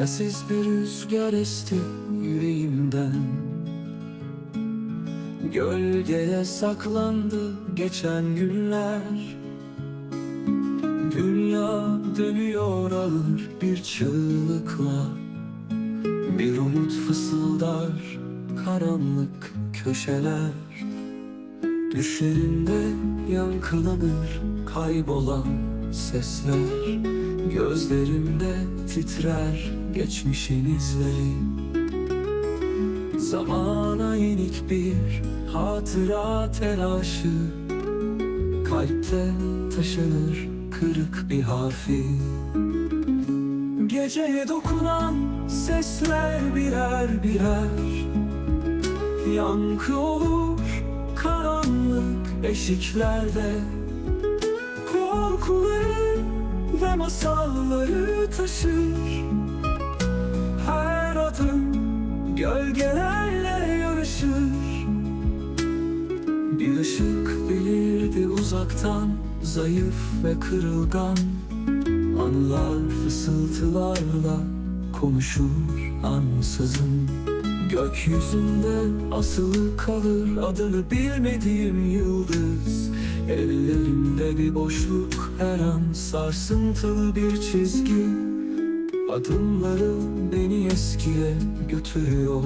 Sessiz bir rüzgar esti yüreğimden. Gölgeye saklandı geçen günler. Dünya dönüyor ağır bir çığlıkla. Bir umut fısıldar karanlık köşeler. Düşlerinde yankılanır kaybolan sesler. Gözlerimde titrer geçmişin izleri Zamana yenik bir hatıra telaşı. Kalpte taşınır kırık bir harfi. Geceye dokunan sesler birer birer. Yankı olur karanlık eşiklerde. Korkuları ve masalları taşır gölgelerle yarışır. Bir ışık belirdi uzaktan Zayıf ve kırılgan. Anılar fısıltılarla konuşur ansızın. Gökyüzünde asılı kalır adını bilmediğim yıldız. Ellerimde bir boşluk her an sarsıntılı bir çizgi Adımları beni eskiye götürüyor.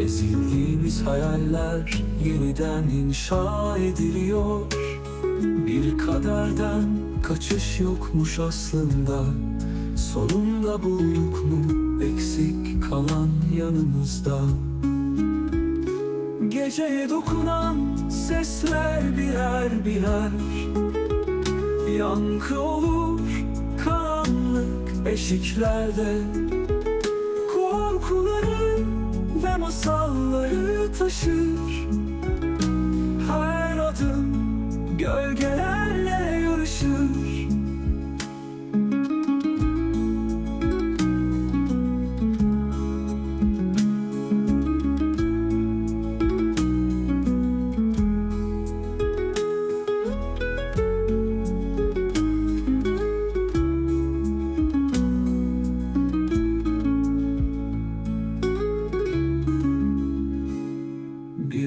Ezildiğimiz hayaller yeniden inşa ediliyor. Bir kaderden kaçış yokmuş aslında. Sonunda bulduk mu eksik kalan yanımızda? Geceye dokunan sesler birer birer. Yankı olur karanlık eşiklerde Korkuları ve masalları taşır. Her adım gölgelerle yarışır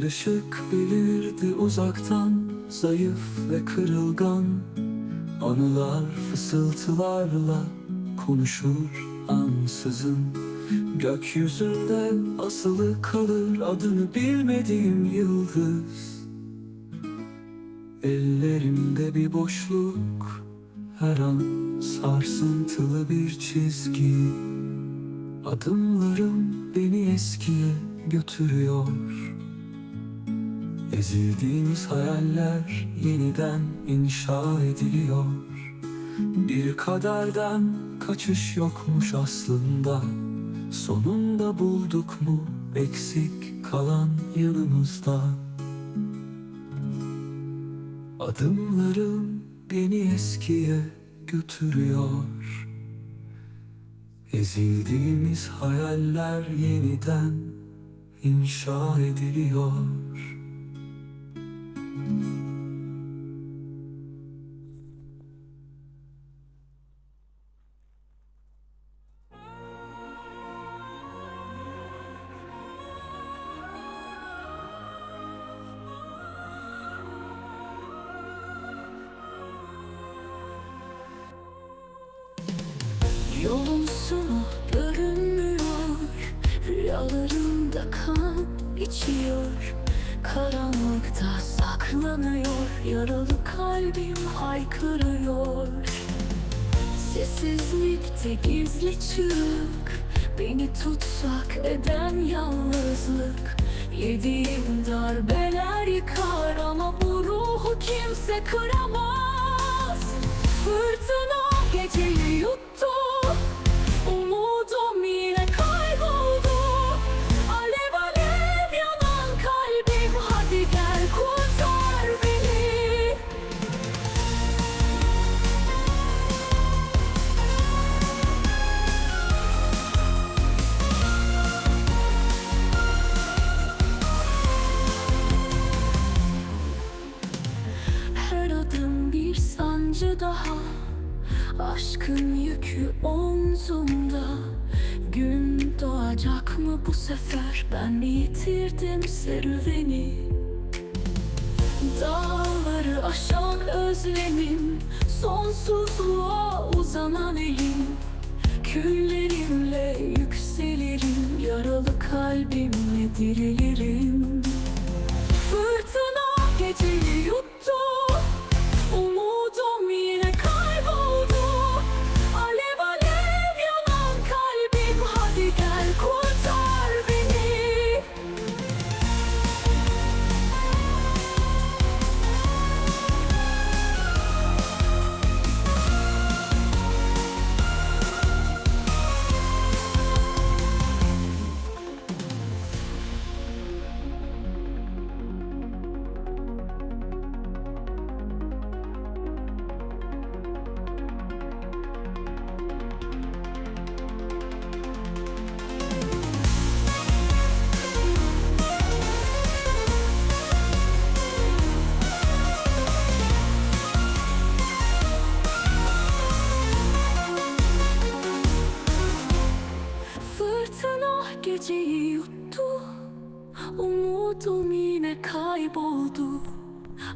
Bir ışık belirdi uzaktan Zayıf ve kırılgan. Anılar fısıltılarla Konuşur ansızın. Gökyüzünde asılı kalır Adını bilmediğim yıldız. Ellerimde bir boşluk Her an sarsıntılı bir çizgi. Adımlarım beni eskiye götürüyor Ezildiğimiz hayaller yeniden inşa ediliyor. Bir kaderden kaçış yokmuş aslında. Sonunda bulduk mu eksik kalan yanımızda? Adımlarım beni eskiye götürüyor. Ezildiğimiz hayaller yeniden inşa ediliyor Yolun görünmüyor Rüyalarımda kan içiyor. Karanlıkta saklanıyor. Yaralı kalbim haykırıyor. Sessizlikte gizli çığlık Beni tutsak eden yalnızlık. Yediğim darbeler yıkar Ama bu ruhu kimse kıramaz. Fırtına geceyi yuttu omzumda. Gün doğacak mı bu sefer? Ben mi yitirdim serüveni. Dağları aşan özlemim Sonsuzluğa uzanan elim. Küllerimle yükselirim Yaralı kalbimle dirilirim.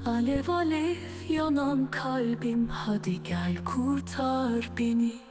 Alev alev yanan kalbim. Hadi gel kurtar beni